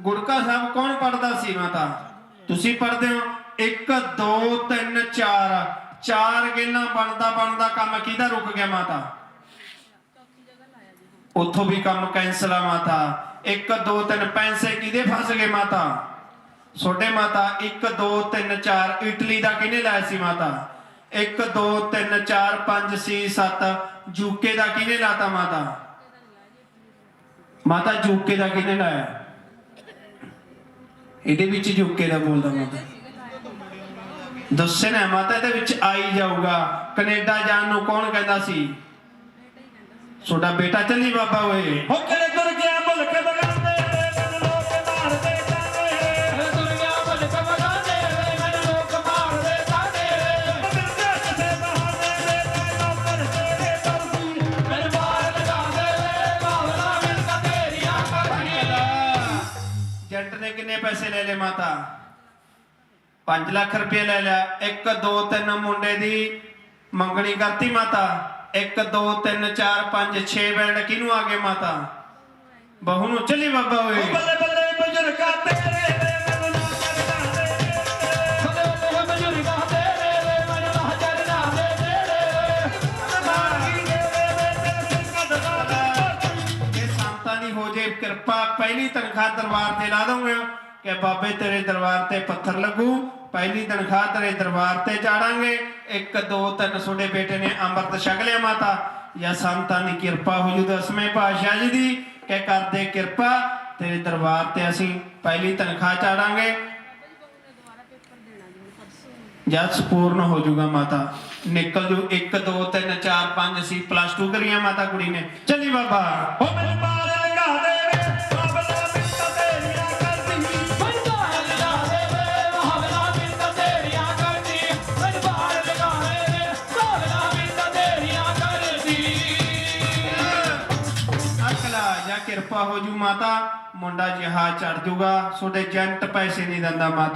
ਗੁੜਕਾ ਸਾਹਿਬ ਕੌਣ ਪੜਦਾ ਸੀ ਮਾਤਾ? ਤੁਸੀਂ ਪੜਦੇ ਹੋ? 1 2 3 4 ਚਾਰ ਗੇਲਾਂ ਬਣਦਾ ਬਣਦਾ ਕੰਮ ਕਿਹਦਾ ਰੁਕ ਗਿਆ ਮਾਤਾ? ਉੱਥੋਂ ਵੀ ਕੰਮ ਕੈਂਸਲ ਆ ਮਾਤਾ। 1 2 3 ਪੈਸੇ ਕਿਹਦੇ ਫਸ ਗਏ ਮਾਤਾ? ਛੋਟੇ ਮਾਤਾ 1 2 3 4 ਇਟਲੀ ਦਾ ਕਿਹਨੇ ਲਾਇਆ ਸੀ ਮਾਤਾ? 1 2 3 4 5 6 7 ਯੂਕੇ ਦਾ ਕਿਹਨੇ ਲਾਤਾ ਮਾਤਾ? ਮਾਤਾ ਯੂਕੇ ਦਾ ਕਿਹਨੇ ਲਾਇਆ ਇਹਦੇ ਵਿੱਚ ਯੂਕੇ ਦਾ ਬੋਲਦਾ ਮਾਤਾ। ਦੱਸੇ ਨਾ ਮਾਤਾ ਇਹਦੇ ਵਿੱਚ ਆਈ ਜਾਊਗਾ। ਕੈਨੇਡਾ ਜਾਣ ਨੂੰ ਕੌਣ ਕਹਿੰਦਾ ਸੀ? ਛੋਟਾ ਬੇਟਾ ਚੰਨੀ ਬਾਬਾ ਹੋਏ ਹੋ ਕਿੰਨੇ ਪੈਸੇ ਲੈ ਲਏ ਮਾਤਾ? 5 ਲੱਖ ਰੁਪਏ ਲੈ ਲਿਆ। 1 2 3 ਮੁੰਡੇ ਦੀ ਮੰਗਣੀ ਕਰਤੀ ਮਾਤਾ। 1 2 3 4 5 6 ਬੈਂਡ ਕਿਹਨੂੰ ਆ ਗਏ ਮਾਤਾ? ਬਹੂ ਨੂੰ ਚੱਲੀ ਬਾਬਾ ਓਏ। ਬੱਲੇ ਬੱਲੇ ਬਜ਼ੁਰਗਾ ਤੇਰੇ ਕਿਰਪਾ ਪਹਿਲੀ ਤਨਖਾਹ ਦਰਬਾਰ ਤੇ ਲਾ ਦਊਂਗਾ ਕਿ ਬਾਬੇ ਤੇਰੇ ਦਰਬਾਰ ਤੇ ਪੱਥਰ ਲੱਗੂ। ਪਹਿਲੀ ਤਨਖਾਹ ਤੇਰੇ ਦਰਬਾਰ ਤੇ ਚਾੜਾਂਗੇ। 1 2 3 ਤੁਹਾਡੇ ਬੇਟੇ ਨੇ ਅੰਮ੍ਰਿਤ ਛਕ ਲਿਆ ਮਾਤਾ। ਜਾਂ ਸੰਤਾਂ ਦੀ ਕਿਰਪਾ ਹੋ ਜੂ ਦਸਵੇਂ ਪਾਤਸ਼ਾਹ ਜੀ ਦੀ ਕਿ ਕਰਦੇ ਕਿਰਪਾ ਤੇਰੇ ਦਰਬਾਰ ਤੇ ਅਸੀਂ ਪਹਿਲੀ ਤਨਖਾਹ ਚਾੜਾਂਗੇ। ਜਦ ਸੰਪੂਰਨ ਹੋ ਜਾਊਗਾ ਮਾਤਾ। ਨਿਕਲ ਜੂ 1 2 3 4 5 ਸੀ ਪਲੱਸ 2 ਕਰੀਆਂ ਮਾਤਾ ਕੁੜੀ ਨੇ। ਚੱਲੀ ਬਾਬਾ। ਹੋ ਮੈਨੂੰ ਜਾਂ ਹੋ ਜੂ ਮਾਤਾ ਮੁੰਡਾ ਜਿਹਾ ਚੜ ਜੂਗਾ ਤੁਹਾਡੇ ਏਜੰਟ ਪੈਸੇ ਨਹੀਂ ਦਿੰਦਾ ਮਾਤਾ।